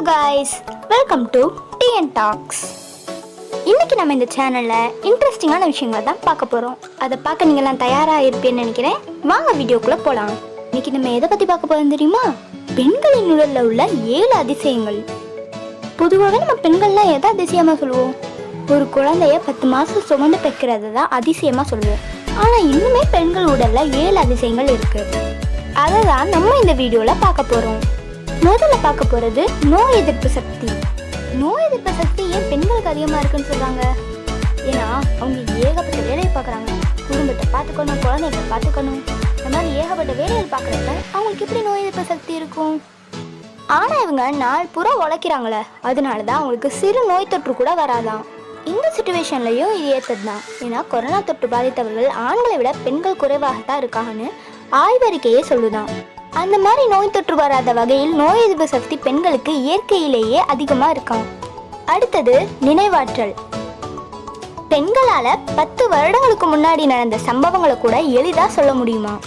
Hello guys welcome to TN talks இன்னைக்கு நம்ம இந்த சேனலில் இன்ட்ரெஸ்டிங்கான விஷயங்களை தான் பார்க்க போகிறோம் அதை பார்க்க நீங்கள்லாம் தயாராக இருப்பேன்னு நினைக்கிறேன். வாங்க வீடியோக்குள்ளே போகலாம் இன்னைக்கு நம்ம எதை பற்றி பார்க்க போகிறோம் தெரியுமா? பெண்களின் உடலில் உள்ள ஏழு அதிசயங்கள். பொதுவாகவே நம்ம பெண்கள்லாம் எதை அதிசயமாக சொல்லுவோம்? ஒரு குழந்தைய பத்து மாதம் சுமந்து பெக்கிறது தான் அதிசயமாக சொல்லுவோம். ஆனால் இன்னுமே பெண்கள் உடலில் ஏழு அதிசயங்கள் இருக்குது அதை தான் நம்ம இந்த வீடியோவில் பார்க்க போகிறோம் முதல்ல பார்க்க போகிறது நோய் எதிர்ப்பு சக்தி. நோய் எதிர்ப்பு சக்தி ஏன் பெண்களுக்கு அதிகமாக இருக்குன்னு சொல்கிறாங்க ஏன்னா அவங்க ஏகப்பட்ட வேலையை பார்க்குறாங்க. குடும்பத்தை பார்த்துக்கணும் குழந்தைகளை பார்த்துக்கணும். இந்த மாதிரி ஏகப்பட்ட வேலைகள் பார்க்குறப்ப அவங்களுக்கு எப்படி நோய் எதிர்ப்பு சக்தி இருக்கும்? ஆனால் இவங்க நாள் புறா உழைக்கிறாங்களே. அதனால தான் அவங்களுக்கு சிறு நோய் தொற்று கூட வராதாம். இந்த சுச்சுவேஷன்லையும் இது ஏற்றது தான் ஏன்னா கொரோனா தொற்று பாதித்தவர்கள் ஆண்களை விட பெண்கள் குறைவாகத்தான் இருக்காங்கன்னு ஆய்வறிக்கையே சொல்லுதான். அந்த மாதிரி நோய் தொற்று வராத வகையில் நோய் எதிர்ப்பு சக்தி பெண்களுக்கு இயற்கையிலேயே அதிகமாக இருக்காம் அடுத்தது நினைவாற்றல். பெண்களால பத்து வருடங்களுக்கு முன்னாடி நடந்த சம்பவங்களை கூட எளிதா சொல்ல முடியுமா?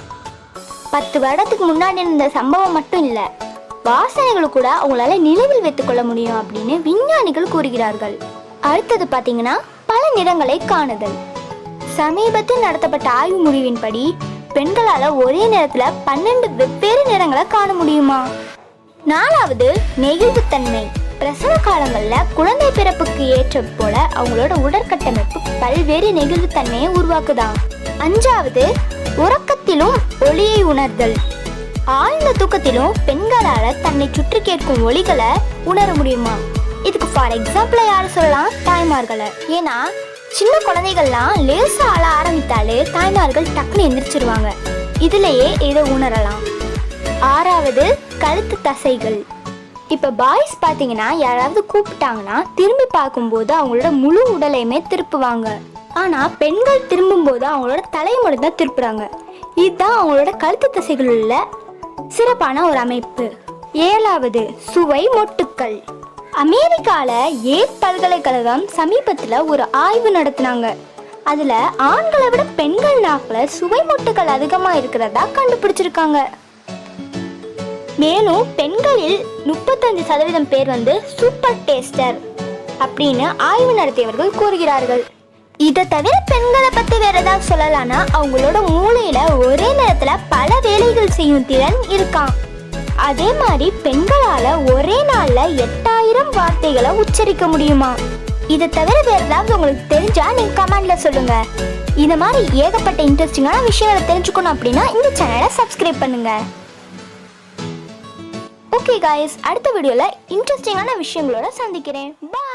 பத்து வருடத்துக்கு முன்னாடி நடந்த சம்பவம் மட்டும் இல்லை வாசனைகளை கூட அவங்களால நினைவில் வைத்துக் கொள்ள முடியும் அப்படின்னு விஞ்ஞானிகள் கூறுகிறார்கள். அடுத்தது பார்த்தீங்கன்னா பல நிறங்களை காணுதல். சமீபத்தில் நடத்தப்பட்ட ஆய்வு முடிவின்படி பெண்களால ஒரே நேரத்துல பன்னெண்டு வெவ்வேறு நிறங்களை காண முடியுமா? நாலாவது நெகிழ்வுத்தன்மை. பிரசவ காலங்களில் குழந்தை பிறப்புக்கு ஏற்ற போல அவங்களோட உடற்கட்டமைப்பு பல்வேறு நெகிழ்வுத்தன்மையை உருவாக்குதான். அஞ்சாவது உறக்கத்திலும் ஒளியை உணர்தல். ஆழ்ந்த தூக்கத்திலும் பெண்களால தன்னை சுற்றி கேட்கும் ஒளிகளை உணர முடியுமா? இதுக்கு ஃபார் எக்ஸாம்பிள் யார் சொல்லலாம்? தாய்மார்களை. ஏன்னா சின்ன குழந்தைகள்லாம் லேசா ஆள ஆரம்பித்தாலே தாய்மார்கள் டக்குன்னு எந்திரிச்சிருவாங்க. இதுலயே இதை உணரலாம். ஆறாவது கழுத்து தசைகள். இப்போ பாய்ஸ் பார்த்தீங்கன்னா யாராவது கூப்பிட்டாங்கன்னா திரும்பி பார்க்கும்போது அவங்களோட முழு உடலையுமே திருப்புவாங்க. ஆனால் பெண்கள் திரும்பும்போது அவங்களோட தலையை மட்டும் தான் திருப்புறாங்க. இதுதான் அவங்களோட கழுத்து தசைகள் உள்ள சிறப்பான ஒரு அமைப்பு. ஏழாவது சுவை மொட்டுக்கள். அமெரிக்கால ஏ பல்கலைக்கழகம் சமீபத்தில் ஒரு ஆய்வு நடத்தினாங்க. அதில் ஆண்களை விட பெண்கள் நாக்கில் சுவை மொட்டுக்கள் அதிகமாக இருக்கிறதா கண்டுபிடிச்சிருக்காங்க. மேலும் பெண்களில் முப்பத்தஞ்சு சதவீதம் பேர் வந்து சூப்பர் டேஸ்டர் அப்படின்னு ஆய்வு நடத்தியவர்கள் கூறுகிறார்கள். இதை தவிர பெண்களை பத்தி வேற ஏதாவது சொல்லலாம்னா அவங்களோட மூளையில ஒரே நேரத்துல பல வேலைகள் செய்யும் திறன் இருக்கான் அதே மாதிரி பெண்களால ஒரே நாள்ல எட்டாயிரம் வார்த்தைகளை உச்சரிக்க முடியுமா? இதை தவிர வேற ஏதாவது உங்களுக்கு தெரிஞ்சா நீங்க கமெண்ட்ல சொல்லுங்க. இந்த மாதிரி ஏகப்பட்ட இன்ட்ரெஸ்டிங்கான விஷயங்களை தெரிஞ்சுக்கணும் அப்படின்னா இந்த சேனலை சப்ஸ்கிரைப் பண்ணுங்க. ஓகே காய்ஸ் அடுத்த வீடியோவில் இன்ட்ரெஸ்டிங்கான விஷயங்களோட சந்திக்கிறேன். பாய்